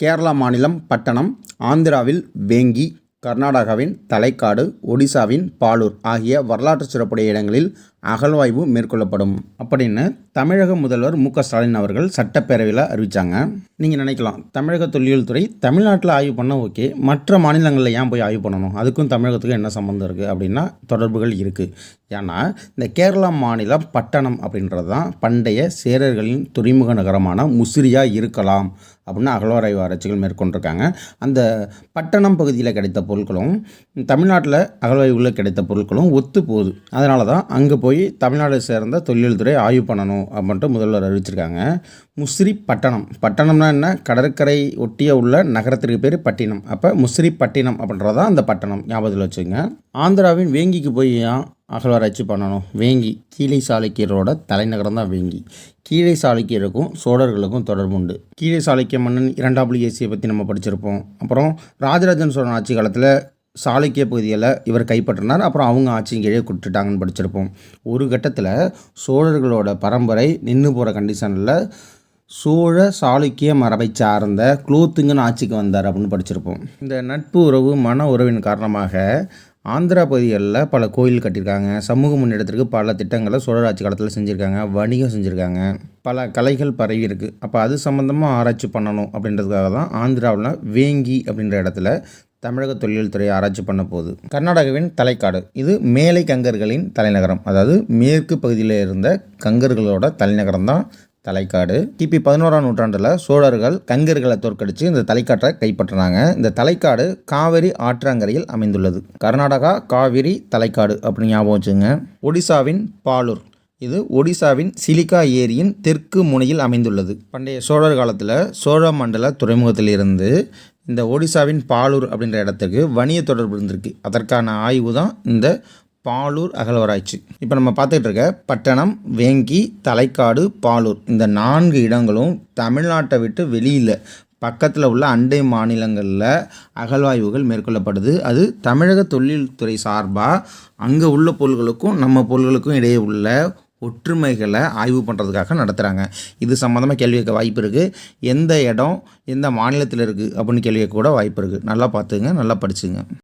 கேரளா மாநிலம் பட்டணம் ஆந்திராவில் வேங்கி கர்நாடகாவின் தலைக்காடு ஒடிசாவின் பாலூர் ஆகிய வரலாற்று சிறப்புடைய இடங்களில் அகழ்வாய்வு மேற்கொள்ளப்படும். அப்படின்னு தமிழக முதல்வர் மு க ஸ்டாலின் அவர்கள் சட்டப்பேரவையில் அறிவித்தாங்க நீங்கள் நினைக்கலாம் தமிழக தொல்லியல் துறை தமிழ்நாட்டில் ஆய்வு பண்ண ஓகே மற்ற மாநிலங்களில் ஏன் போய் ஆய்வு பண்ணணும்? அதுக்கும் தமிழகத்துக்கும் என்ன சம்மந்தம் இருக்குது அப்படின்னா தொடர்புகள் இருக்குது ஏன்னா இந்த கேரளா மாநிலம் பட்டணம் அப்படின்றது தான் பண்டைய சேரர்களின் துறைமுக நகரமான முசிறியாக இருக்கலாம். அப்படின்னு அகழ்வாராய்வு ஆராய்ச்சிகள் மேற்கொண்டிருக்காங்க. அந்த பட்டணம் பகுதியில் கிடைத்த பொருட்களும் தமிழ்நாட்டில் அகழ்வாய்வுகளில் கிடைத்த பொருட்களும் ஒத்து போகுது. அதனால தான் அங்கே போய் தமிழ்நாடு சேர்ந்த தொழில்துறை ஆய்வு பண்ணணும் அப்படின்ட்டு முதல்வர் அறிவிச்சிருக்காங்க. முசிறி பட்டணம். பட்டணம்னா என்ன? கடற்கரை ஒட்டிய உள்ள நகரத்திற்கு பேர் பட்டினம். அப்போ முசிறி பட்டினம் அப்படின்றதான் அந்த பட்டணம். ஞாபகத்தில் வச்சுங்க ஆந்திராவின் வேங்கிக்கு போய் அகழ்வாராய்ச்சி பண்ணணும். வேங்கி கீழை சாளுக்கியரோட தலைநகரம் தான் வேங்கி. கீழை சாளுக்கியருக்கும் சோழர்களுக்கும் தொடர்பு உண்டு. கீழை சாளுக்கிய மன்னன் இரண்டாம் புலிகேசியை பற்றி நம்ம படிச்சிருப்போம். அப்புறம் ராஜராஜன் சோழன் ஆட்சி காலத்தில் சாளுக்கிய பகுதியில் இவர் கைப்பற்றினார். அப்புறம் அவங்க ஆட்சியின் கீழே கொடுத்துட்டாங்கன்னு படிச்சிருப்போம். ஒரு கட்டத்தில் சோழர்களோட பரம்பரை நின்று போகிற கண்டிஷனில் சோழ சாளுக்கிய மரபை சார்ந்த குலோத்துங்கன் ஆட்சிக்கு வந்தார் அப்படின்னு படிச்சிருப்போம். இந்த நட்பு உறவு மன உறவின் காரணமாக ஆந்திரா பகுதிகளில் பல கோயில் கட்டியிருக்காங்க. சமூக முன்னேற்றத்திற்கு பல திட்டங்களை சோழர் ஆட்சி காலத்தில் செஞ்சுருக்காங்க. வணிகம் செஞ்சுருக்காங்க. பல கலைகள் பரவி இருக்குது அப்போ அது சம்மந்தமாக ஆராய்ச்சி பண்ணணும் அப்படின்றதுக்காக தான் ஆந்திராவில் வேங்கி அப்படின்ற இடத்துல தமிழக தொல்லியல் ஆராய்ச்சி பண்ண போகுது. கர்நாடகாவின் தலைக்காடு. இது மேலை கங்கர்களின் தலைநகரம். அதாவது மேற்கு பகுதியில் இருந்த கங்கர்களோட தலைநகரம் தான் தலைக்காடு. கிபி பதினோராம் நூற்றாண்டில் சோழர்கள் கங்கர்களை தோற்கடித்து இந்த தலைக்காட்டை கைப்பற்றினாங்க. இந்த தலைக்காடு காவிரி ஆற்றங்கரையில் அமைந்துள்ளது. கர்நாடகா காவிரி தலைக்காடு அப்படின்னு ஞாபகம் வச்சுங்க ஒடிசாவின் பாலூர். இது ஒடிசாவின் சிலிகா ஏரியின் தெற்கு முனையில் அமைந்துள்ளது. பண்டைய சோழர் காலத்தில் சோழ மண்டல துறைமுகத்தில் இருந்து இந்த ஒடிசாவின் பாலூர் அப்படின்ற இடத்துக்கு வணிக தொடர்பு இருந்திருக்கு. அதற்கான ஆய்வு தான் இந்த பாலூர் அகழ்வாராய்ச்சி. இப்போ நம்ம பார்த்துட்டு இருக்க பட்டணம் வேங்கி தலைக்காடு பாலூர். இந்த நான்கு இடங்களும் தமிழ்நாட்டை விட்டு வெளியில் பக்கத்தில் உள்ள அண்டை மாநிலங்களில் அகழ்வாய்வுகள் மேற்கொள்ளப்படுது. அது தமிழக தொழில்துறை சார்பாக அங்கே உள்ள பொருள்களுக்கும் நம்ம பொருள்களுக்கும் இடையே உள்ள ஒற்றுமைகளை ஆய்வு பண்ணுறதுக்காக நடத்துகிறாங்க இது சம்மந்தமாக கேள்வி கேட்க வாய்ப்பு இருக்குது எந்த இடம் எந்த மாநிலத்தில் இருக்குது அப்படின்னு கேள்வி கூட வாய்ப்பு இருக்குது நல்லா பார்த்துங்க நல்லா படிச்சுங்க.